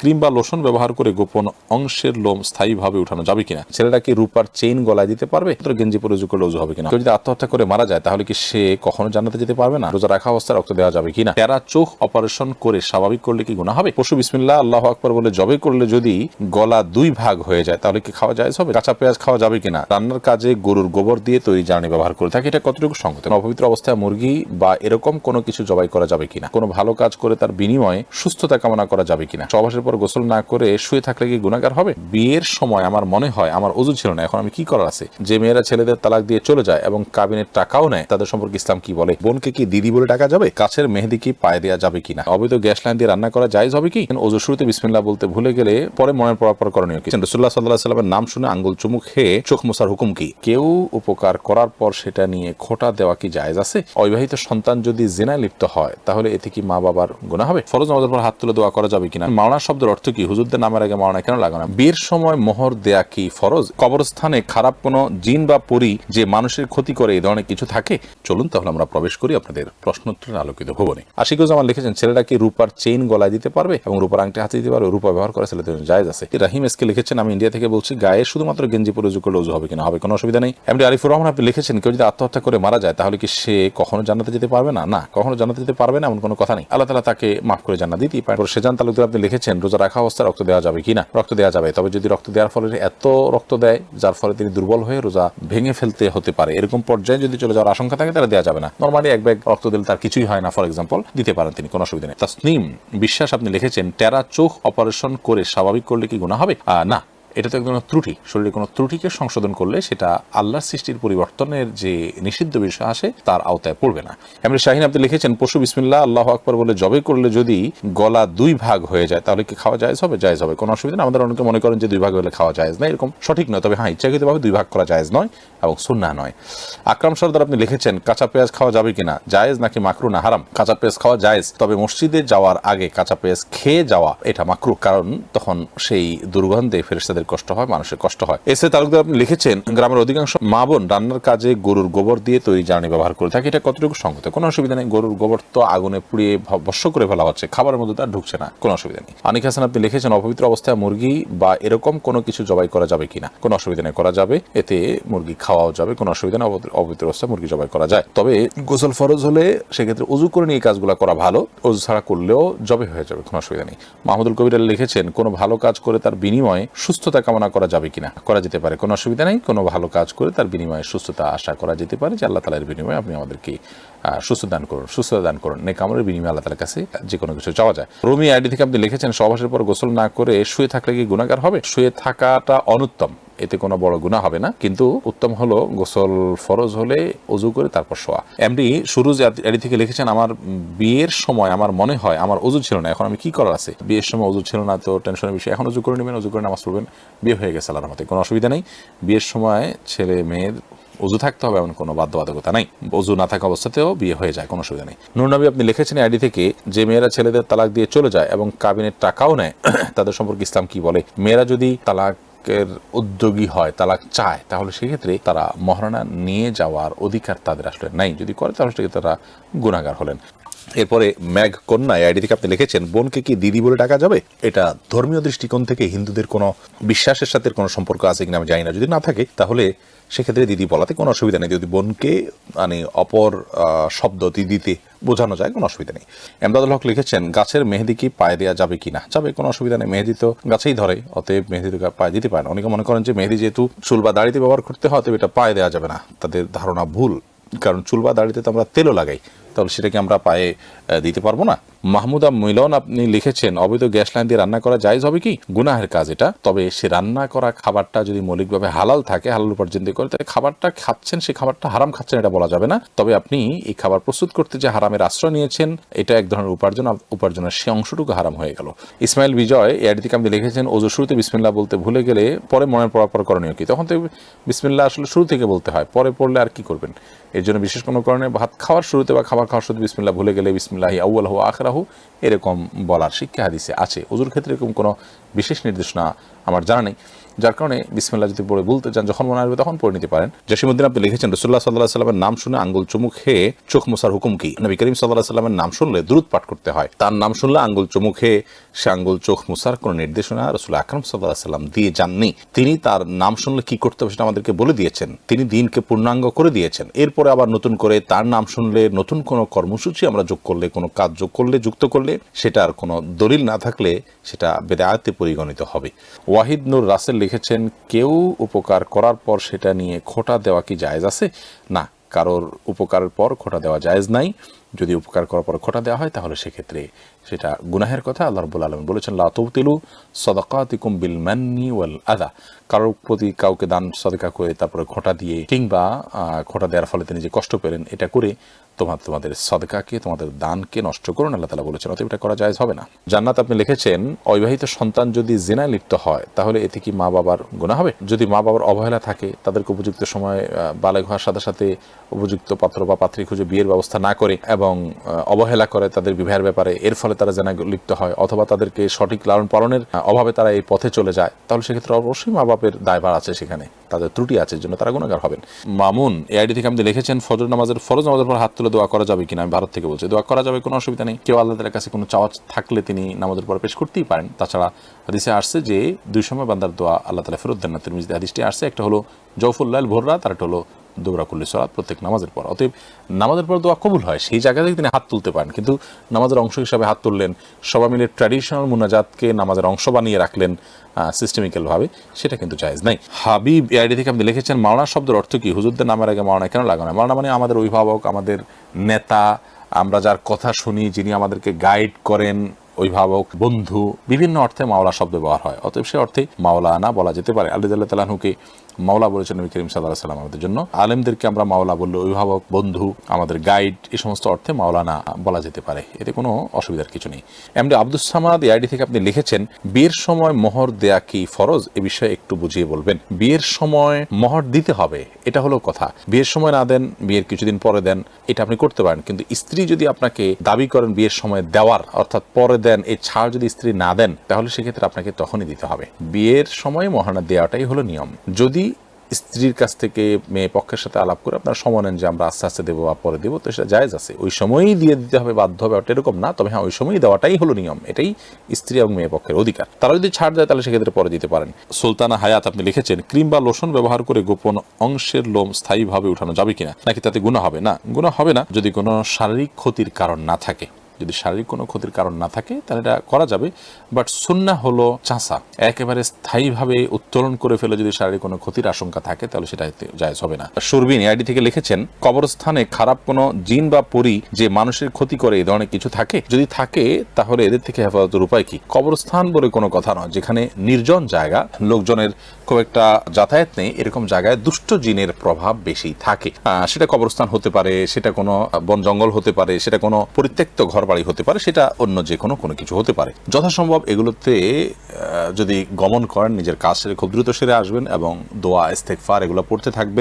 Cream বা lotion ব্যবহার করে গোপন অংশের লোম স্থায়ীভাবে উঠানো যাবে কিনা? ছেলেটা কি রূপার চেইন গলায় দিতে পারবে? গেঞ্জি পরে উজু করলে উজু হবে কিনা? যদি আত্মহত্যা করে মারা যায়, তাহলে কি সে কখনো জান্নাতে যেতে পারবে না? রোজা রাখা অবস্থায় রক্ত দেওয়া যাবে কিনা? তেরা চোখ অপারেশন করে স্বাভাবিক করলে কি গুণা হবে? পশু বিসমিল্লাহ, আল্লাহ আকবর বলে জবে করলে যদি গলা দুই ভাগ হয়ে যায়, তাহলে কি খাওয়া যায় হবে? কাঁচা পেঁয়াজ খাওয়া যাবে কিনা? রান্নার কাজে গরুর গোবর দিয়ে তৈরি জ্বালানি ব্যবহার করে থাকে, এটা কতটুকু সংগত? অপবিত্র অবস্থায় মুরগি বা এরকম কোনো কিছু জবাই করা যাবে কিনা? কোনো ভালো কাজ করে তার বিনিময়ে সুস্থতা কামনা করা যাবে কিনা? সবাসের পর গোসল না করে শুয়ে থাকলে কি গুণাগার হবে? বিয়ের সময় আমার মনে হয় আমার অজু ছিল না, এখন আমি কি করার আছে? যে মেয়েরা ছেলেদের তালাক দিয়ে চলে যায় এবং কাবিনের টাকাও নেয়, তাদের সম্পর্কে ইসলাম কি বলে? বোনকে কি দিদি বলে টাকা যাবে? কাছের মেহেদি কি পায়ে দেওয়া যাবে কিনা? অবৈধ গ্যাস লাইন দিয়ে রান্না করা জায়জ হবে কি? অজু শুরুতে বিসমিল্লাহ বলতে ভুলে গেলে পরে মনের পরাপর করণীয় কি? রসুল্লাহ সাল্লাহ সাল্লামের নাম শুনে আঙ্গুল চুমুক খেয়ে চোখ মোসার হুকুম কি? কেউ উপকার করার পর সেটা নিয়ে খোটা দেওয়া কি জায়েজ আছে? অবিবাহিত সন্তান যদি জেনায় লিপ্ত হয়, তাহলে এতে কি মা বাবার গুণা হবে? ফরজ নামাজের পর হাত তুলে দোয়া করা যাবে কিনা? মাওনা শব্দের অর্থ কি? হুজুরদের নামের আগে মাওনা কেন লাগানো? বিয়ের সময় মোহর দেয়া কি ফরজ? কবরস্থানে খারাপ কোনো জিন বা পরি যে মানুষের ক্ষতি করে এই ধরনের কিছু থাকে? চলুন তাহলে আমরা প্রবেশ করি আপনাদের প্রশ্নোত্তরের আলোকিত ভবনে। আশিকুজ্জামান লিখেছেন ছেলেটা কি রূপার চেইন গলায় দিতে পারবে এবং রূপার আংটি হাতে দিতে পারবে? রূপা ব্যবহার করে ছেলেদের জায়েজ আছে। রাহিম এসকে লিখেছেন, আমি ইন্ডিয়া থেকে বলছি, গায়ে শুধুমাত্র গেঞ্জি পরে উজু করলে উজু হবে কিনা? হবে কোনো অসুবিধা নেই। এমনি আরিফুর রহমান আপনি লিখেছেন, কেউ যদি আত্মহত্যা করে মারা যায়, তাহলে কি সে কখনো জানাতে যেতে পারবে না? না, কখনো জানাতে যেতে পারবে না, এমন কোনো কথা নেই। আল্লাহ তালা তাকে মাফ করে জান্নাত দিতেই পারে সেজান তালুকদার আপনি লিখেছেন রোজা রাখা অবস্থায় রক্ত দেওয়া যাবে কিনা রক্ত দেওয়া যাবে। তবে যদি রক্ত দেওয়ার ফলে এত রক্ত দেয়, যার ফলে তিনি দুর্বল হয়ে রোজা ভেঙে ফেলতে হতে পারে। এরকম পর্যায়ে যদি চলে যাওয়ার আশঙ্কা থাকে, তাহলে দেওয়া যাবে না। নর্মালি এক ব্যাগ রক্ত দিলে তার কিছুই হয় না ফর এক্সাম্পল দিতে পারেন তিনি, কোনো অসুবিধা নেই। তাসনিম, বিশ্বাস আপনি লিখেছেন, টেরা চোখ অপারেশন করে স্বাভাবিক করলে কি গুণা হবে? না। এটা তো এক ধরনের ত্রুটি। শরীরে কোনো ত্রুটিকে সংশোধন করলে সেটা আল্লাহর সৃষ্টির পরিবর্তনের যে নিষিদ্ধ বিষয় আসে, তার আওতায় পড়বে না। এমনি শাহিন আপনি লিখেছেন, পশু বিসমিল্লাহ, আল্লাহ আকবর বলে জবে করলে যদি গলা দুই ভাগ হয়ে যায়, তাহলে কি খাওয়া যায় হবে? জায়জ হবে। কোনো অসুবিধা আমাদের অনেকে মনে করেন যে দুই ভাগ হলে খাওয়া যায় না এরকম সঠিক নয়। তবে হ্যাঁ ইচ্ছাকৃতভাবে দুই ভাগ করা জায়েজ নয় এবং সুন্না নয়। আকরাম সর্দার আপনি লিখেছেন, কাঁচা পেঁয়াজ খাওয়া যাবে কিনা? জায়েজ নাকি মাকরু না? হারাম। কাঁচা পেঁয়াজ খাওয়া জায়েজ। তবে মসজিদে যাওয়ার আগে কাঁচা পেঁয়াজ খেয়ে যাওয়া এটা মাকরু। কারণ তখন সেই দুর্গন্ধে ফেরেস্তাদের কষ্ট হয়, মানুষের কষ্ট হয়। এসে তালুকদার আপনি লিখেছেন, গ্রামের অধিকাংশ মা বোন রান্নার কাজে গরুর গোবর দিয়ে তৈরি জ্বালানি ব্যবহার করে থাকে। এটা কতটুকু সংগত কোনো অসুবিধা নেই, গরুর গোবর তো আগুনে পুড়িয়ে ভস্য করে ফেলা হচ্ছে, খাবারের মধ্যে তার ঢুকছে না, কোনো অসুবিধা নেই। আনিক হাসান আপনি লিখেছেন, অপবিত্র অবস্থায় মুরগি বা এরকম কোনো কিছু জবাই করা যাবে কিনা? কোনো অসুবিধা নেই, করা যাবে। এতে মুরগি খাওয়াও যাবে, কোনো অসুবিধা নেই, অপবিত্র- অবস্থায় মুরগি জবাই করা যায়। তবে গোসল ফরজ হলে সেক্ষেত্রে উজু করে নিয়ে কাজগুলো করা ভালো। উজু ছাড়া করলেও জবে হয়ে যাবে, কোনো অসুবিধা নেই। মাহমুদুল কবির লিখেছেন, কোনো ভালো কাজ করে তার বিনিময়ে সুস্থতা কামনা করা যাবে কিনা? করা যেতে পারে। কোনো অসুবিধা নেই। কোনো ভালো কাজ করে তার বিনিময়ে সুস্থতা আশা করা যেতে পারে যে আল্লাহ তালার বিনিময়ে আপনি আমাদেরকে সুস্থ দান করুন, সুস্থতা দান করুন। নেকামরের বিনিময়ে আল্লাহ তালার কাছে যে কোনো কিছু চাওয়া যায়। রোমি আইডি থেকে আপনি লিখেছেন, সহবাসের পর গোসল না করে শুয়ে থাকলে কি গুণাগার হবে? শুয়ে থাকাটা অনুত্তম। এতে কোনো বড় গুণা হবে না। কিন্তু উত্তম হলো গোসল ফরজ হলে অজু করে তারপর শোয়া। এমডি সুরুজ এডি থেকে লিখেছেন, আমার বিয়ের সময় আমার মনে হয় আমার অজু ছিল না। এখন আমি কি করার আছে? বিয়ের সময় অজু ছিল না তো টেনশনের বিষয়। এখন অজু করে নেবেন, অজু করে নামাজ পড়বেন। বিয়ে হয়ে গেছে আল্লাহর মতে কোনো অসুবিধা নেই। বিয়ের সময় ছেলে মেয়ের অজু থাকতে হবে এমন কোনো বাধ্যবাধকতা নাই। অজু না থাকা অবস্থাতেও বিয়ে হয়ে যায়, কোনো অসুবিধা নেই। নুরনবী আপনি লিখেছেন আইডি থেকে, যে মেয়েরা ছেলেদের তালাক দিয়ে চলে যায় এবং কাবিনের টাকাও নেয়, তাদের সম্পর্কে ইসলাম কি বলে? মেয়েরা যদি তালাক এর উদ্যোগী হয়, তালাক চায়, তাহলে সেক্ষেত্রে তারা মহারণা নিয়ে যাওয়ার অধিকার তাদের আসলে নাই। যদি করে, তাহলে সেক্ষেত্রে তারা গুণাগার হলেন। এরপরে ম্যাগ কন্যায় আইডি থেকে আপনি লিখেছেন, বোনকে কি দিদি বলে ডাকা যাবে? এটা ধর্মীয় দৃষ্টিকোণ থেকে হিন্দুদের কোনো বিশ্বাসের সাথে কোনো সম্পর্ক আছে কিনা আমি জানি না। যদি না থাকে, তাহলে সেক্ষেত্রে দিদি বলাতে কোনো অসুবিধা নেই। যদি বোনকে মানে অপর শব্দ দিদিতে বোঝানো যায়, কোনো অসুবিধা নেই। এমদাদুল হক লিখেছেন, গাছের মেহেদি কি পায়ে দেওয়া যাবে কি না? যাবে, কোনো অসুবিধা নেই, মেহেদি তো গাছেই ধরে, অতএব মেহেদি তো পায়ে দিতে পারে না। অনেকে মনে করেন যে মেহেদি যেহেতু চুল বা দাড়িতে ব্যবহার করতে হয়, অতএব এটা পায়ে দেওয়া যাবে না। তাদের ধারণা ভুল, কারণ চুল বা দাড়িতে তো আমরা তেলও লাগাই, তাহলে সেটাকে আমরা পায়ে দিতে পারব না। মাহমুদা মিলন আপনি লিখেছেন, অবৈধ গ্যাস লাইন দিয়ে রান্না করা জায়জ হবে কি? গুনাহের কাজ এটা। তবে সে রান্না করা খাবারটা যদি মৌলিকভাবে হালাল থাকে, হালাল উপার্জন দিয়ে করে তাহলে খাবারটা খাচ্ছেন সেই খাবারটা হারাম খাচ্ছেন এটা বলা যাবে না। তবে আপনি এই খাবার প্রস্তুত করতে যে হারামের আশ্রয় নিয়েছেন, এটা এক ধরনের উপার্জন, উপার্জনের সে অংশটুকু হারাম হয়ে গেল। ইসমাইল বিজয় এর দিকে আপনি লিখেছেন ওজু শুরুতে বিসমিল্লাহ বলতে ভুলে গেলে পরে মনে মনের পরাপর করণীয় কি? তখন তো বিসমিল্লাহ আসলে শুরু থেকে বলতে হয়, পরে পড়লে আর কি করবেন? এর জন্য বিশেষ কোনো কারণে ভাত খাওয়ার শুরুতে বা খাবার খাওয়ার শুরুতে বিসমিল্লাহ ভুলে গেলে বিসমিল্লাহি আউ্লাহু আখরাহু এরকম বলার শিক্ষা হাদিসে আছে। অজুর ক্ষেত্রে এরকম কোনো বিশেষ নির্দেশনা আমার জানা নেই। যার কারণে বিসমিল্লাহ যদি পড়ে বলতে চান, যখন মনে আসবে তখন পড়ে নিতে পারেন। জসিমুদ্দিন আপনি লিখেছেন রসুল্লাহ সাল্লাহ সাল্লামের নাম শুনে আঙ্গুল চুমুক খেয়ে চোখ মোসার হুকুম কি? নবী করিম সাল্লাহ সাল্লামের নাম শুনলে দ্রুত পাঠ করতে হয়। তার নাম শুনলে আঙ্গুল চুমুক খেয়ে সে আঙ্গুল চোখ মুসার কোনো নির্দেশনা রসুল আকরম সাল্লাহ সাল্লাম দিয়ে যাননি। তিনি তার নাম শুনলে কি করতে হবে সেটা আমাদেরকে বলে দিয়েছেন। তিনি দিনকে পূর্ণাঙ্গ করে দিয়েছেন। এরপরে আবার নতুন করে তার নাম শুনলে নতুন কোনো কর্মসূচি আমরা যোগ করলে, কোনো কাজ যোগ করলে, যুক্ত করলে, সেটার কোনো দলিল না থাকলে সেটা বেদায়াতে পরিগণিত হবে। ওয়াহিদ নূর রাসেল লিখেছেন, কেউ উপকার করার পর সেটা নিয়ে খোটা দেওয়া কি জায়েজ আছে? না, কারোর উপকারের পর খোটা দেওয়া জায়জ নাই। যদি উপকার করার পর খোটা দেওয়া হয়, তাহলে সেক্ষেত্রে সেটা গুনাহের কথা আল্লাহ রব্বুল আলম বলেছেন লাতুতিলু সদকাতিকুম বিল মান্নি ওয়াল আদা। কারোর প্রতি কাউকে দান, সদকা করে তারপরে খোটা দিয়ে কিংবা খোটা দেওয়ার ফলে তিনি যে কষ্ট পেলেন, এটা করে তোমার, তোমাদের সদকাকে, তোমাদের দানকে নষ্ট করুন, আল্লাহ তালা বলেছেন, অতএব এটা করা যায় হবে না। জান্নাত আপনি লিখেছেন, অবিবাহিত সন্তান যদি জেনায় লিপ্ত হয়, তাহলে এতে কি মা বাবার গুণা হবে? যদি মা বাবার অবহেলা থাকে, তাদেরকে উপযুক্ত সময় বালে হওয়ার সাথে সাথে উপযুক্ত পাত্র বা পাত্রী খুঁজে বিয়ের ব্যবস্থা না করে এবং অবহেলা করে তাদের বিবাহের ব্যাপারে। এর ফলে তারা জেনা লিপ্ত হয় অথবা তাদেরকে সঠিক লালন পালনের অভাবে তারা এই পথে চলে যায়, তাহলে সেক্ষেত্রে অবশ্যই মা বাপের দায়ভার আছে সেখানে। তাদের ত্রুটি আছে জন্য তারা গুণাগার হবেন। মামুন, এআইডি থেকে আপনি লিখেছেন, ফজর নামাজের, ফরজ নামাজের পর হাত তুলে দোয়া করা যাবে কিনা? আমি ভারত থেকে বলছি, দোয়া করা যাবে, কোনো অসুবিধা নেই। কেউ আল্লাহ তাআলার কাছে কোনো চাওয়া থাকলে তিনি নামাজের পর পেশ করতেই পারেন। তাছাড়া হাদিসে আসছে যে, দুই সময় বান্দার দোয়া আল্লাহ তালা ফেরত দেন না। তিরমিজিতে হাদিসটি আসছে, একটা হলো জৌফুল্লাহ ভোররা তার একটা হলো দৌড়া করলে সরাত প্রত্যেক নামাজের পর। অতএব নামাজের পর দোয়া কবুল হয়, সেই জায়গা থেকে তিনি হাত তুলতে পারেন। কিন্তু নামাজের অংশ হিসাবে হাত তুললেন, সবাই মিলে ট্র্যাডিশনাল মুনাজাতকে নামাজের অংশ বানিয়ে রাখলেন সিস্টেমিক্যালভাবে সেটা কিন্তু জায়েজ নাই। হাবিব এআইডি থেকে আপনি লিখেছেন, মাওলানা শব্দের অর্থ কি? হুজুরদের নামের আগে মাওলানা কেন লাগানো? মাওলানা মানে আমাদের অভিভাবক, আমাদের নেতা, আমরা যার কথা শুনি, যিনি আমাদেরকে গাইড করেন অভিভাবক, বন্ধু, বিভিন্ন অর্থে মাওলা শব্দ ব্যবহার হয়। অতএব সে অর্থে মাওলানা বলা যেতে পারে। আল্লাহ তালাহুকে মাওলা বলেছেন নবী করিম সাল্লাহ সাল্লাম আমাদের জন্য। আলেমদেরকে আমরা মাওলা বললে অভিভাবক, বন্ধু, আমাদের গাইড এই সমস্ত অর্থে মাওলানা বলা যেতে পারে। এতে কোনো অসুবিধার কিছু নেই। এমনি আব্দুল সামাদ আইডি থেকে আপনি লিখেছেন, বিয়ের সময় মোহর দেয়া কি ফরজ? এ বিষয়ে একটু বুঝিয়ে বলবেন। বিয়ের সময় মোহর দিতে হবে, এটা হলো কথা। বিয়ের সময় না দেন, বিয়ের কিছুদিন পরে দেন, এটা আপনি করতে পারেন। কিন্তু স্ত্রী যদি আপনাকে দাবি করেন বিয়ের সময় দেওয়ার, অর্থাৎ পরে দেন এই ছাড় যদি স্ত্রী না দেন, তাহলে সেক্ষেত্রে আপনাকে তখনই দিতে হবে। বিয়ের সময় মহানা দেওয়াটাই হলো নিয়ম। যদি স্ত্রীর কাছ থেকে মেয়ে পক্ষের সাথে আলাপ করে আপনারা সময় নেন যে, আমরা আস্তে আস্তে দেবো বা পরে দেবো, তো সেটা জায়েজ আছে। ওই সময়ই দিয়ে দিতে হবে বাধ্য হবে ওটা এরকম না। তবে হ্যাঁ ওই সময়ই দেওয়াটাই হলো নিয়ম। এটাই স্ত্রী এবং মেয়ে পক্ষের অধিকার। তারা যদি ছাড় দেয়, তাহলে সেক্ষেত্রে পরে দিতে পারেন। সুলতানা হায়াত আপনি লিখেছেন, ক্রিম বা লোশন ব্যবহার করে গোপন অংশের লোম স্থায়ীভাবে উঠানো যাবে কিনা? নাকি তাতে গুণা হবে? না গুণা হবে না যদি কোনো শারীরিক ক্ষতির কারণ না থাকে। যদি শারীরিক কোনো ক্ষতির কারণ না থাকে, তাহলে এটা করা যাবে। বাট সুন্না হলো চাষা একেবারে স্থায়ীভাবে উত্তোলন করে ফেলে যদি শারীরিক কোনো ক্ষতির আশঙ্কা থাকে, তাহলে সেটা জায়েজ হবে না। সুরবিন আইডি থেকে লিখেছেন, কবরস্থানে খারাপ কোনো জিন বা পরি যে মানুষের ক্ষতি করে এই ধরনের কিছু থাকে, যদি থাকে, তাহলে এদের থেকে হেফাজতের উপায় কি? কবরস্থান বলে কোনো কথা নয়, যেখানে নির্জন জায়গা, লোকজনের খুব একটা যাতায়াত নেই, এরকম জায়গায় দুষ্ট জিনের প্রভাব বেশি থাকে। সেটা কবরস্থান হতে পারে, সেটা কোনো বন জঙ্গল হতে পারে, সেটা কোনো পরিত্যক্ত ঘর বাড়ি হতে পারে, সেটা অন্য যে কোনো কোনো কিছু হতে পারে। যথাসম্ভব এগুলোতে যদি গমন করেন, নিজের কাজ সেরে খুব দ্রুত সেরে আসবেন এবং দোয়া ইস্তেকফার এগুলো পড়তে থাকবেন।